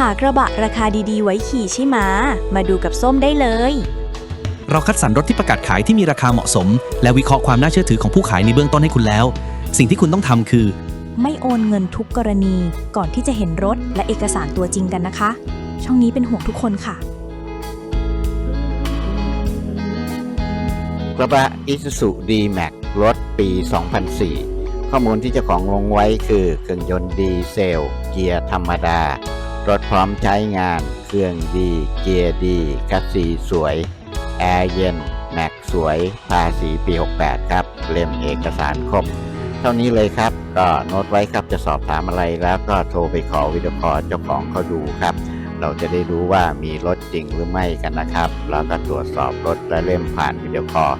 หากระบะราคาดีๆ ไว้ขี่ใช่ไหมะมาดูกับส้มได้เลย เราคัดสรรรถที่ประกาศขายที่มีราคาเหมาะสม และวิเคราะห์ความน่าเชื่อถือของผู้ขายในเบื้องต้นให้คุณแล้ว สิ่งที่คุณต้องทำคือ ไม่โอนเงินทุกกรณีก่อนที่จะเห็นรถและเอกสารตัวจริงกันนะคะ ช่องนี้เป็นห่วงทุกคนค่ะ กระบะ Isuzu D-Max รถปี 2004 ข้อมูลที่เจ้าของลงไว้คือเครื่องยนต์ดีเซล เกียร์ธรรมดา รถพร้อมใช้งาน เครื่องดี เกียร์ดีคัสซีสวย แอร์เย็น แม็กสวย ภาษีปี 68 ครับ เล่มเอกสารครบ เท่านี้เลยครับ ก็โน้ตไว้ครับจะสอบถามอะไรแล้วก็โทรไปขอวิดีโอคอลเจ้าของเขาดูครับ เราจะได้รู้ว่ามีรถจริงหรือไม่กันนะครับ แล้วก็ตรวจสอบรถและเล่มผ่านวิดีโอคอล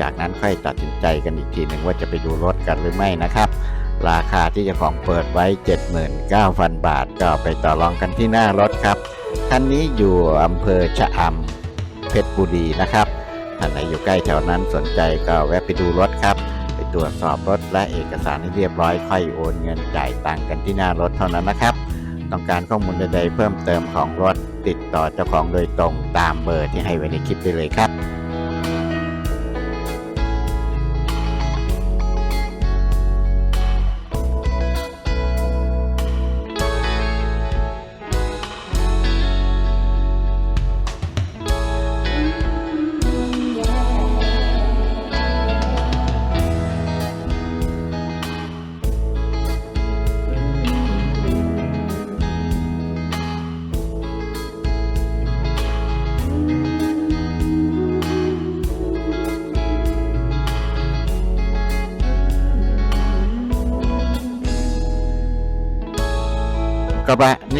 จากนั้นค่อยตัดสินใจกันอีกทีหนึ่งว่าจะไปดูรถกันหรือไม่นะครับ ราคาที่เจ้าของเปิดไว้ 79,000 บาท ก็ไปต่อรองกันที่หน้ารถครับ คันนี้อยู่อำเภอชะอำเพชรบุรีนะครับท่านไหนอยู่ใกล้แถวนั้นสนใจก็แวะไปดูรถครับ ไปตรวจสอบรถและเอกสารให้เรียบร้อยค่อยโอนเงินจ่ายตังค์กันที่หน้ารถเท่านั้นนะครับ ต้องการข้อมูลใดๆเพิ่มเติมของรถติดต่อเจ้าของโดยตรงตามเบอร์ที่ให้ไว้ในคลิปได้เลยครับ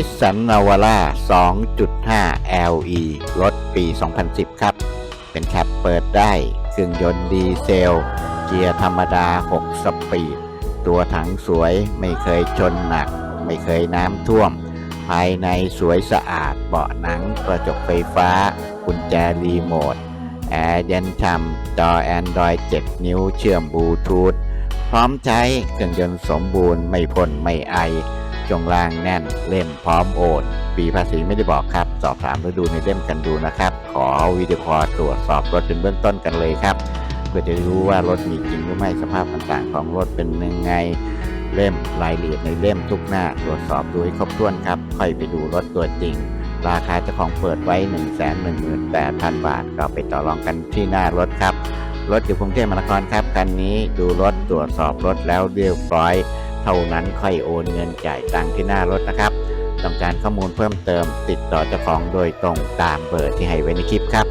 นิสสันนาวาร่า 2.5 LE รถปี 2010 ครับ เป็นแคปเปิดได้เครื่องยนต์ดีเซล เกียร์ธรรมดา 6 สปีด ตัวถังสวยไม่เคยชนหนัก ไม่เคยน้ำท่วม ภายในสวยสะอาด เบาะหนัง กระจกไฟฟ้า กุญแจรีโมท แอร์เย็นฉ่ำจอ Android 7 นิ้วเชื่อมบลูทูธพร้อมใช้เครื่องยนต์สมบูรณ์ไม่พ่นไม่ไอ จงล่างแน่นเล่มพร้อมโอน ปีภาษีไม่ได้บอกครับ สอบถามแล้วดูในเล่มกันดูนะครับ ขอวิดีโอคอลตรวจสอบรถเป็นเบื้องต้นกันเลยครับ เพื่อจะรู้ว่ารถมีจริงหรือไม่สภาพต่างๆ ของรถเป็นยังไงเล่มรายละเอียดในเล่มทุกหน้าตรวจสอบดูให้ครบถ้วนครับ ค่อยไปดูรถตัวจริง ราคาเจ้าของเปิดไว้ 1 1 8 0 0 0 บาท ก็ไปต่อรองกันที่หน้ารถครับ รถอยู่กรุงเทพมหานครครับคันนี้ดูรถตรวจสอบรถแล้วเรียบร้อย เท่านั้นค่อยโอนเงินจ่ายตังที่หน้ารถนะครับ ต้องการข้อมูลเพิ่มเติมติดต่อเจ้าของโดยตรงตามเบอร์ที่ให้ไว้ในคลิปครับ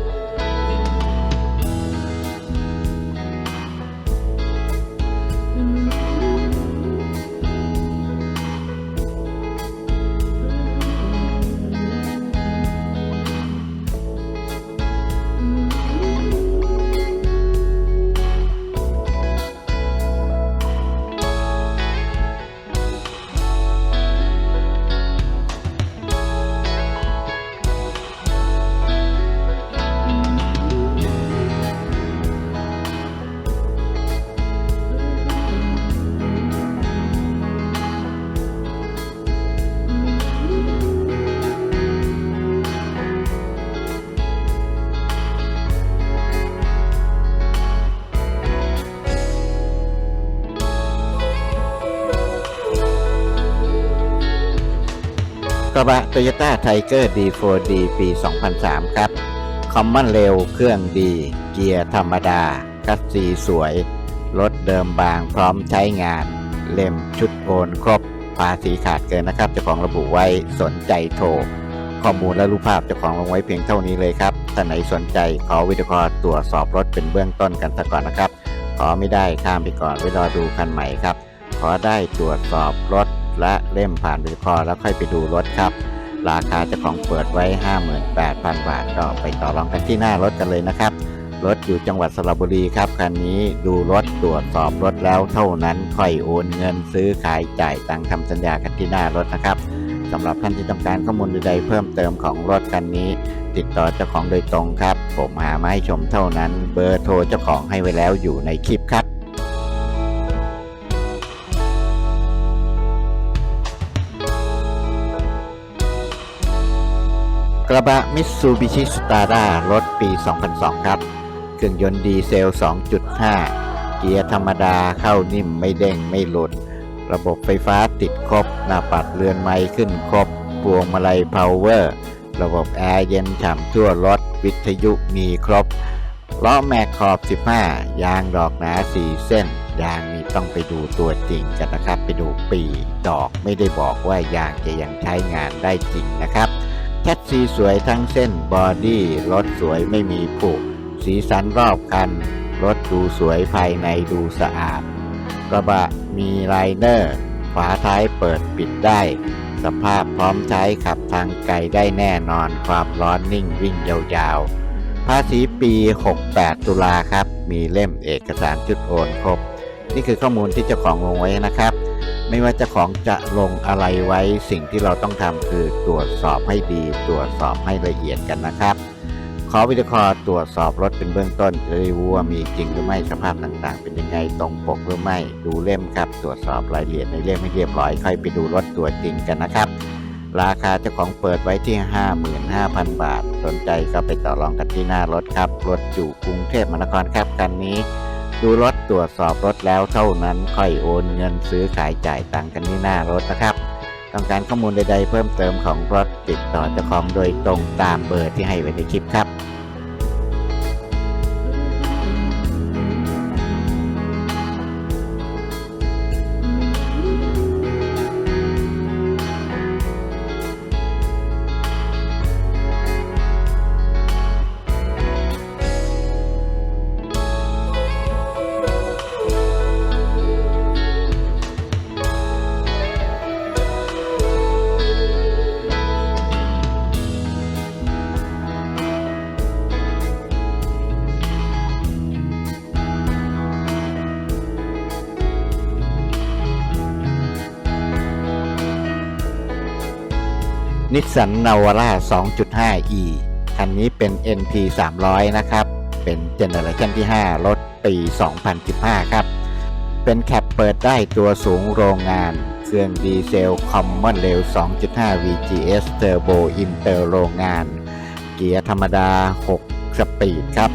ระบะ Toyota Tiger D4D ปี 2003 ครับ คอมมอนเร็วเครื่องดี เกียร์ธรรมดา คัสซีสวย รถเดิมบางพร้อมใช้งาน เล่มชุดโอนครบ ภาษีขาดเกินนะครับเจ้าของระบุไว้สนใจโทร ข้อมูลและรูปภาพเจ้าของลงไว้เพียงเท่านี้เลยครับท่านไหนสนใจขอวิดีโอคอลตรวจสอบรถเป็นเบื้องต้นกันสักก่อนนะครับ ขอไม่ได้ข้ามไปก่อนไปรอดูคันใหม่ครับ ขอได้ตรวจสอบรถ และเล่มผ่านวิดีโอคอลแล้วค่อยไปดูรถครับ ราคาเจ้าของเปิดไว้ 58,000 บาทก็ไปต่อรองกันที่หน้ารถกันเลยนะครับ รถอยู่จังหวัดสระบุรีครับคันนี้ดูรถตรวจสอบรถแล้วเท่านั้นค่อยโอนเงินซื้อขายจ่ายตังคำสัญญากันที่หน้ารถนะครับสำหรับท่านที่ต้องการข้อมูลใดๆเพิ่มเติมของรถคันนี้ ติดต่อเจ้าของโดยตรงครับ ผมหามาให้ชมเท่านั้น เบอร์โทรเจ้าของให้ไว้แล้วอยู่ในคลิปครับ กระบะมิตซูบิชิสตาร์ดารถปี 2002 ครับ เครื่องยนต์ดีเซล 2.5 เกียร์ธรรมดาเข้านิ่มไม่เด้งไม่หลุด ระบบไฟฟ้าติดครบ หน้าปัดเรือนไม้ขึ้นครบพวงมาลัยพาวเวอร์ ระบบแอร์เย็นฉ่ำทั่วรถ วิทยุมีครบล้อแม็กขอบ 15 ยางดอกหนา 4 เส้น ยางนี่ต้องไปดูตัวจริงกันนะครับ ไปดูปี ดอกไม่ได้บอกว่ายางจะยังใช้งานได้จริงนะครับ แคทซีสวยทั้งเส้นบอดี้รถสวยไม่มีผุสีสันรอบคัน รถดูสวยภายในดูสะอาด กระบะมีไลเนอร์ ฝาท้ายเปิดปิดได้ สภาพพร้อมใช้ขับทางไกลได้แน่นอนความร้อนนิ่งวิ่งยาวๆ ภาษีปี 68 ตุลาครับ มีเล่มเอกสารจุดโอนครบ นี่คือข้อมูลที่เจ้าของลงไว้นะครับ ไม่ว่าเจ้าของจะลงอะไรไว้สิ่งที่เราต้องทำคือตรวจสอบให้ดี ตรวจสอบให้ละเอียดกันนะครับ ขอวิดีโอคอตรวจสอบรถเป็นเบื้องต้นจะได้รู้ว่ามีจริงหรือไม่สภาพต่างๆ เป็นยังไงตรงปกหรือไม่ดูเล่มครับ ตรวจสอบรายละเอียดในเล่มให้เรียบร้อยค่อยไปดูรถตัวจริงกันนะครับ ราคาเจ้าของเปิดไว้ที่ 55,000 บาท สนใจก็ไปต่อรองกันที่หน้ารถครับรถอยู่กรุงเทพมหานครครับคันนี้ ดูรถตรวจสอบรถแล้วเท่านั้นค่อยโอนเงินซื้อขายจ่ายตังค์กันที่หน้ารถนะครับ ต้องการข้อมูลใดๆเพิ่มเติมของรถติดต่อเจ้าของโดยตรงตามเบอร์ที่ให้ไว้ในคลิปครับ นิสสันนาวาร่า 2.5e คันนี้เป็น NP 300 นะครับ เป็นเจเนอเรชันที่ 5 รถปี 2015 ครับ เป็นแคปเปิดได้ตัวสูงโรงงาน เครื่องดีเซลคอมมอนเร็ว2.5 VGS Turbo Inter โรงงาน เกียร์ธรรมดา 6 สปีดครับ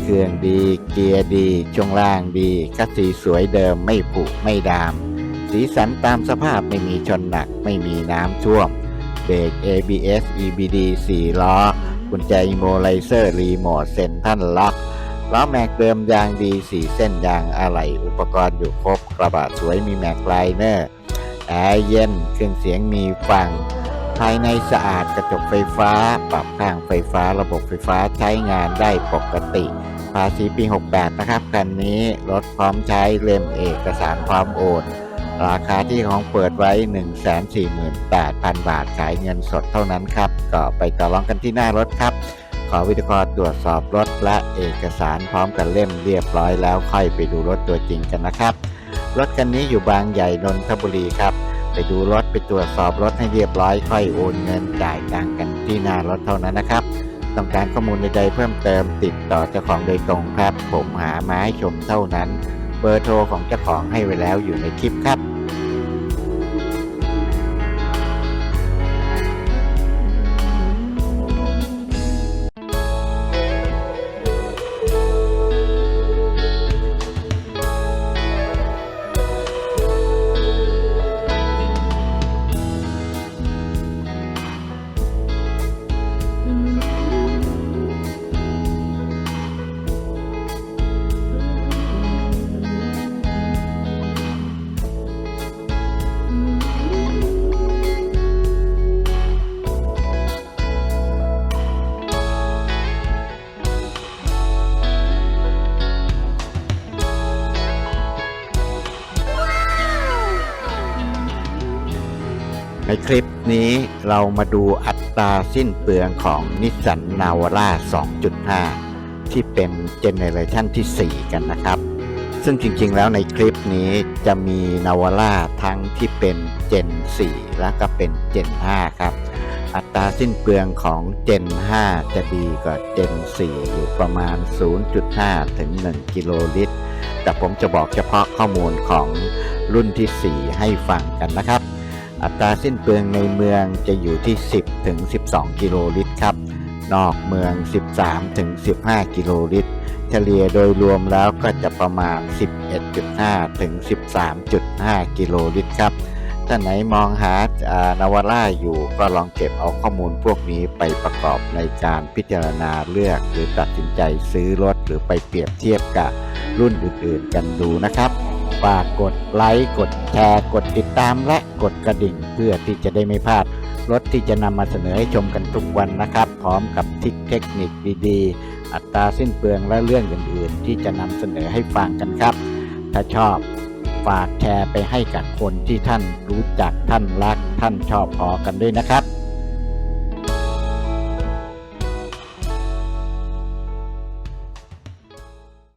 เครื่องดีเกียร์ดีช่วงล่างดีคัสซีสวยเดิมไม่ผุไม่ดาม สีสันตามสภาพไม่มีชนหนักไม่มีน้ำท่วม เบรก ABS EBD 4 ล้อ กุญแจอิโมไลเซอร์ รีโมทเซ็นทรัลล็อกล้อแม็กเดิมยางดี4เส้นยางอะไหล่อุปกรณ์อยู่ครบกระบะสวยมีแม็กไลเนอร์แอร์เย็นเครื่องเสียงมีฟัง ภายในสะอาดกระจกไฟฟ้า ปรับข้างไฟฟ้าระบบไฟฟ้าใช้งานได้ปกติ ภาษีปี 68 นะครับคันนี้รถพร้อมใช้เล่มเอกสารพร้อมโอน ราคาที่ของเปิดไว้ 148,000 บาทขายเงินสดเท่านั้นครับ ก็ไปต่อรองกันที่หน้ารถครับ ขอวิดีโอคอลตรวจสอบรถและเอกสารพร้อมกันเล่มเรียบร้อยแล้วค่อยไปดูรถตัวจริงกันนะครับ รถคันนี้อยู่บางใหญ่นนทบุรีครับ ไปดูรถไปตรวจสอบรถให้เรียบร้อยค่อยโอนเงินจ่ายตังกันที่หน้ารถเท่านั้นนะครับต้องการข้อมูลใดๆเพิ่มเติมติดต่อเจ้าของโดยตรงครับ ผมหามาให้ชมเท่านั้น เบอร์โทรของเจ้าของให้ไว้แล้วอยู่ในคลิปครับ คลิปนี้เรามาดูอัตราสิ้นเปลืองของนิสสันนาวาร่า 2.5 ที่เป็นเจเนเรชันที่ 4 กันนะครับ ซึ่งจริงๆแล้วในคลิปนี้จะมีนาวาร่าทั้งที่เป็นเจน 4 และก็เป็นเจน 5 ครับ อัตราสิ้นเปลืองของเจน 5 จะดีกว่าเจน 4 อยู่ประมาณ 0.5 ถึง 1 กิโลลิตร แต่ผมจะบอกเฉพาะข้อมูลของรุ่นที่ 4 ให้ฟังกันนะครับ อัตราสิ้นเปลืองในเมืองจะอยู่ที่ 10ถึง12 กิโลลิตรครับ นอกเมือง 13ถึง15 กิโลลิตร เฉลี่ยโดยรวมแล้วก็จะประมาณ 11.5ถึง13.5 กิโลลิตรครับ ถ้าไหนมองหานาวาร่าอยู่ก็ลองเก็บเอาข้อมูลพวกนี้ไปประกอบในการพิจารณาเลือกหรือตัดสินใจซื้อรถหรือไปเปรียบเทียบกับรุ่นอื่นๆกันดูนะครับ ฝากกดไลค์กดแชร์กดติดตามและกดกระดิ่ง เพื่อที่จะได้ไม่พลาดรถที่จะนำมาเสนอให้ชมกันทุกวันนะครับ พร้อมกับทิกเทคนิคดีๆ อัตราสิ้นเปลืองและเรื่องอื่นๆ ที่จะนำเสนอให้ฟังกันครับ ถ้าชอบฝากแชร์ไปให้กับคนที่ท่านรู้จักท่านรักท่านชอบพอกันด้วยนะครับ